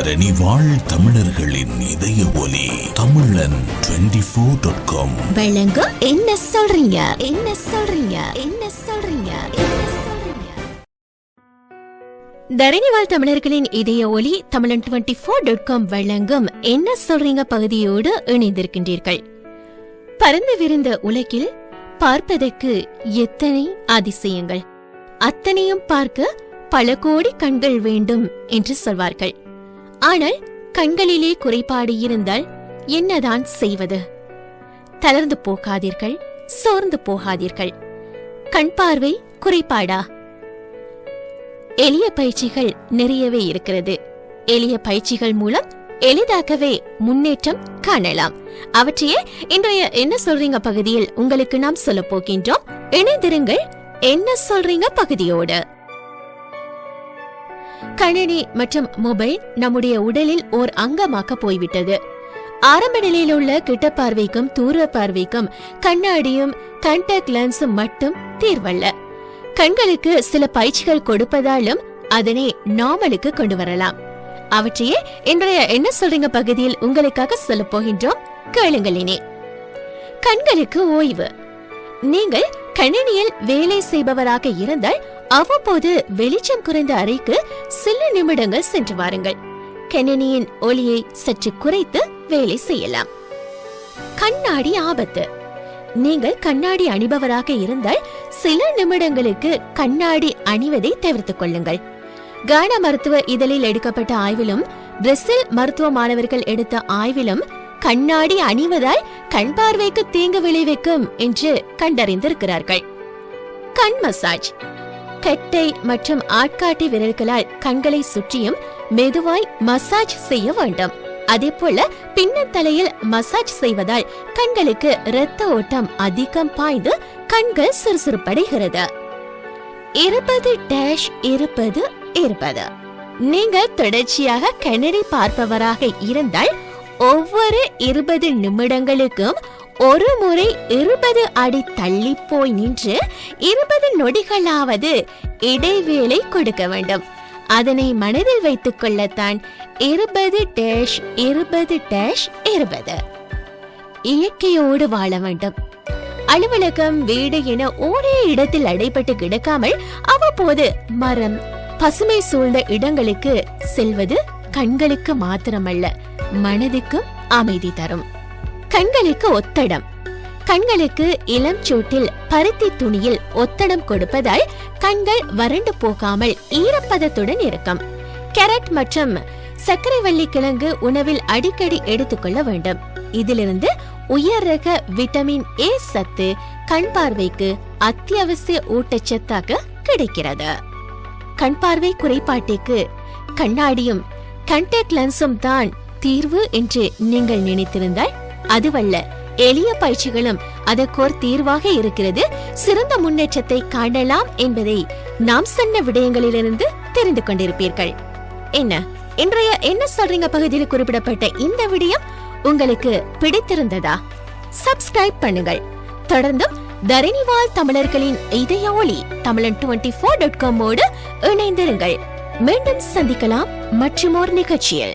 தரணி வாழ் தமிழர்களின் இதய ஒலி தமிழன் ஃபோர் டாட் காம் என்ன சொல்றீங்க? என்ன சொல்றீங்க? என்ன சொல்றீங்க? என்ன தரணிவாழ் தமிழர்களின் இதய ஒலி தமிழன் டுவெண்டி ஃபோர் டாட் காம் வழங்கும் என்ன சொல்றீங்க பகுதியோடு இணைந்திருக்கின்றீர்கள். பறந்து விரிந்த உலகில் பார்ப்பதற்கு எத்தனை அதிசயங்கள். அத்தனையும் பார்க்க பல கோடி கண்கள் வேண்டும் என்று சொல்வார்கள். ஆனால் கண்களிலே குறைபாடு இருந்தால் என்னதான் செய்வது? தளர்ந்து போகாதீர்கள் சோர்ந்து போகாதீர்கள். கண் பார்வை குறைபாடா? எளிய பயிற்சிகள் நிறையவே இருக்கிறது. எளிய பயிற்சிகள் மூலம் எளிதாகவே முன்னேற்றம் காணலாம். அவற்றையே இன்றைய என்ன சொல்றீங்க பகுதியில் உங்களுக்கு நாம் சொல்ல போகின்றோம். இணைந்திருங்கள் என்ன சொல்றீங்க பகுதியோடு. கணினி மற்றும் மொபைல் நம்முடைய உடலில் ஓர் அங்கமாக்க போய்விட்டது. ஆரம்ப நிலையில் உள்ள கிட்ட பார்வைக்கும் தூர பார்வைக்கும் கண்ணாடியும் கண்டாக்ட் லென்ஸும் மட்டும் தீர்வல்ல. கண்களுக்கு சில பயிற்சிகள் கொடுப்பதாலும் அதனை நாமலுக்கு கொண்டு வரலாம். அவற்றையே இன்றைய என்ன சொல்றீங்க பகுதியில் உங்களுக்காக சொல்ல போகின்றோம்? கேளுங்களினே கண்களுக்கு ஓய்வு. நீங்கள் கணினியில் வேலை செய்பவராக இருந்தால் அவ்வப்போது வெளிச்சம் குறைந்த அறைக்கு சில நிமிடங்கள் சென்று வாருங்கள். கணினியின் ஒளியை சற்று குறைத்து வேலை செய்யலாம். கண்ணாடி ஆபத்து. நீங்கள் கண்ணாடி அணிபவராக இருந்தால் சில நிமிடங்களுக்கு கண்ணாடி அணிவதை தவிர்த்துக் கொள்ளுங்கள். கானா மருத்துவ இதழில் எடுக்கப்பட்ட ஆய்விலும் பிரசில் மருத்துவ மாணவர்கள் எடுத்த ஆய்விலும் கண்ணாடி அணிவதால் கண் பார்வைக்கு தீங்கு விளைவிக்கும் என்று கண்டறிந்திருக்கிறார்கள். கண் மசாஜ். கட்டை மற்றும் ஆட்காட்டி விரல்களால் கண்களை சுற்றியும் மெதுவாய் மசாஜ் செய்ய வேண்டும். அதேபோல பின்னத்தலையில் மசாஜ் செய்வதால் கண்களுக்கு இரத்த ஓட்டம் அதிகம் பாய்ந்து கண்கள் சுறுசுறுப்படைகிறது. இருபது டேஷ் இருப்பது இருப்பது நீங்கள் தொடர்ச்சியாக கிணறி பார்ப்பவராக இருந்தால் ஒவ்வொரு இருபது நிமிடங்களுக்கும் ஒரு முறை இருபது அடி தள்ளி போய் நின்று இருபது நொடிகளாவது இடைவேளை கொடுக்க வேண்டும். அதனை மனதில் வைத்துக் கொள்ளத்தான் இருபது டேஷ் இருபது டேஷ் இருபது. இயற்கையோடு வாழ வேண்டும். அலுவலகம் வீடு என ஒரே இடத்தில் அடைபட்டு கிடக்காமல் அவ்வப்போது மரம் பசுமை சூழ்ந்த இடங்களுக்கு செல்வது கண்களுக்கு மாத்திரமல்ல. மனதுக்கும் அமைதி தரும். கண்களுக்கு ஒத்தடம். கண்களுக்கு இளம் சூட்டில் பருத்தி துணியில் ஒத்தடம் கொடுப்பதால் கண்கள் வறண்டு போகாமல் ஈரப்பதத்துடன் இருக்கும். கேரட் மற்றும் சர்க்கரைவள்ளி கிழங்கு உணவில் அடிக்கடி எடுத்துக்கொள்ள வேண்டும். இதிலிருந்து உயர் ரக விட்டமின் ஏ சத்து கண் பார்வைக்கு அத்தியாவசிய ஊட்டச்சத்தாக கிடைக்கிறது. கண் பார்வை குறைபாட்டிற்கு கண்ணாடியும் கண்டாக்ட் லென்ஸும் தான் தீர்வு என்று நீங்கள் நினைத்திருந்தால் அதுவல்ல. எளிய பயிற்சிகளும் அதற்கோர் தீர்வாக இருக்கிறது. சிறந்த முன்னேற்றத்தை காணலாம் என்பதை நாம் சொன்ன விடயங்களிலிருந்து தெரிந்து கொண்டிருப்பீர்கள். என்ன? இன்றைய என்ன சொல்றீங்க? பகுதியில் குறிப்பிடப்பட்ட இந்த விடயம் உங்களுக்கு பிடித்திருந்ததா? சப்ஸ்கிரைப் பண்ணுங்கள். தொடர்ந்தும் தரணிவால் தமிழர்களின் இதய ஒளி தமிழன் டுவெண்ட்டி ஃபோர் டாட் காமோடு இணைந்திருங்கள். மீண்டும் சந்திக்கலாம். மற்றுமோர் நிகழ்ச்சியில்.